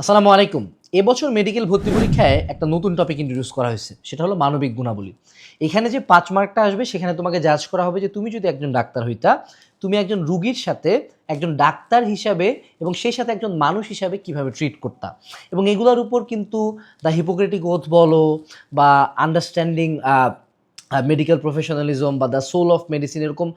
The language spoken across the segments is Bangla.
আসসালামু আলাইকুম। এবছর মেডিকেল ভর্তি পরীক্ষায় একটা নতুন টপিক ইন্ট্রোডিউস করা হয়েছে, সেটা হলো মানবিক গুণাবলী। এখানে যে পাঁচ মার্কটা আসবে, সেখানে তোমাকে জাজ করা হবে যে তুমি যদি একজন ডাক্তার হইতা, তুমি একজন রুগীর সাথে একজন ডাক্তার হিসাবে এবং সেই সাথে একজন মানুষ হিসাবে কীভাবে ট্রিট করতা। এবং এগুলোর উপর কিন্তু দ্য হিপোক্রেটিক ওথ বলো বা আন্ডারস্ট্যান্ডিং মেডিকেল প্রফেশনালিজম বা দ্য সোল অফ মেডিসিন এরকম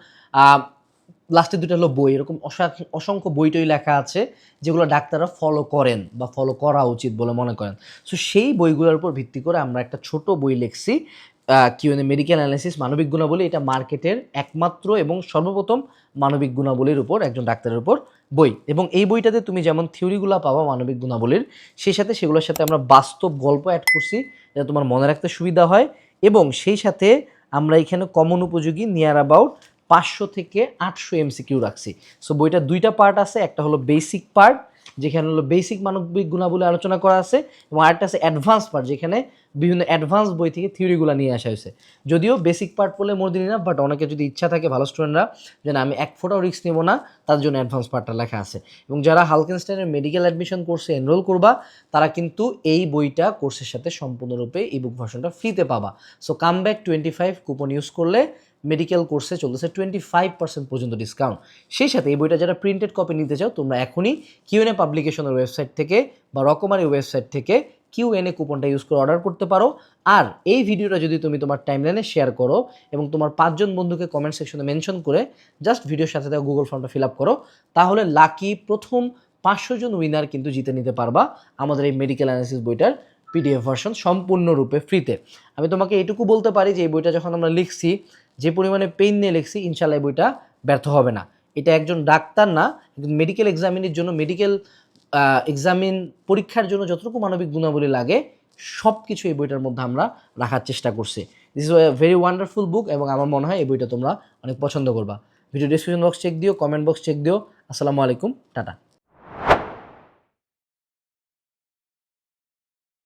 লাস্টে দুটো হলো বই। এরকম অসা- অসংখ্য বইটই লেখা আছে যেগুলো ডাক্তাররা ফলো করেন বা ফলো করা উচিত বলে মনে করেন। সো সেই বইগুলোর উপর ভিত্তি করে আমরা একটা ছোট বই লিখছি কি মানে মেডিকেল অ্যানালিসিস মানবিক গুণাবলী। এটা মার্কেটের একমাত্র এবং সর্বপ্রথম মানবিক গুণাবলীর উপর একজন ডাক্তারের উপর বই। এবং এই বইটাতে তুমি যেমন থিওরিগুলো পাবা মানবিক গুণাবলীর, সেই সাথে সেগুলোর সাথে আমরা বাস্তব গল্প অ্যাড করছি যাতে তোমার মনে রাখতে সুবিধা হয়। এবং সেই সাথে আমরা এখানে কমন উপযোগী নিয়ার অ্যাবাউট পাঁচশো থেকে আটশো এমসিকিউ রাখছি। সো বইটা দুইটা পার্ট আছে, একটা হলো বেসিক পার্ট যেখানে হলো বেসিক মানবিক গুণাবলী আলোচনা করা আছে, এবং আরেকটা আছে অ্যাডভান্স পার্ট যেখানে বিভিন্ন অ্যাডভান্স বই থেকে থিওরিগুলো নিয়ে আসা হয়েছে। যদিও বেসিক পার্ট পড়লে মোর দিনই না বাট অনেকে যদি ইচ্ছা থাকে, ভালো স্টুডেন্টরা যেন আমি এক ফোটাও রিস্ক নেব না, তার জন্য অ্যাডভান্স পার্টটা লেখা আছে। এবং যারা হালকেনস্টাইনের মেডিকেল অ্যাডমিশন কোর্সে এনরোল করবা, তারা কিন্তু এই বইটা কোর্সের সাথে সম্পূর্ণরূপে এই বুক ভার্সনটা ফ্রিতে পাবা। So come back twenty five coupon use করলে মেডিকেল কোর্সে চলতেছে টোয়েন্টি ফাইভ পার্সেন্ট পর্যন্ত ডিসকাউন্ট সেই সাথে এই বইটা যারা প্রিন্টেড কপি নিতে চাও, তোমরা এখনই কিউ কিউএনএ পাবলিকেশনের ওয়েবসাইট থেকে বা রকমারি ওয়েবসাইট থেকে কিউ কিউএনএ কুপনটা ইউজ করে অর্ডার করতে পারো। আর এই ভিডিওটা যদি তুমি তোমার টাইমলাইনে শেয়ার করো এবং তোমার পাঁচজন বন্ধুকে কমেন্ট সেকশনে মেনশন করে জাস্ট ভিডিওর সাথে দেওয়া গুগল ফর্মটা ফিল আপ করো, তাহলে লাকি প্রথম পাঁচশো জন উইনার কিন্তু জিতে নিতে পারবা আমাদের এই মেডিকেল অ্যানালিসিস বইটার পিডিএফ ভার্সন সম্পূর্ণরূপে ফ্রিতে আমি তোমাকে এটুকু বলতে পারি যে এই বইটা যখন আমরা লিখছি, যে পরিমাণে পেইন নিয়ে লিখছি ইনশাল্লাহ এই বইটা ব্যর্থ হবে না। এটা একজন ডাক্তার না মেডিকেল এক্সামিনের জন্য মেডিকেল এক্সামিন পরীক্ষার জন্য যতটুকু মানবিক গুণাবলী লাগে সব কিছু এই বইটার মধ্যে আমরা রাখার চেষ্টা করছি। This is a very wonderful book এবং আমার মনে হয় এই বইটা তোমরা অনেক পছন্দ করবা। ভিডিও ডিসক্রিপশন বক্স চেক দিও কমেন্ট বক্স চেক দিও। আসসালামু আলাইকুম, টাটা।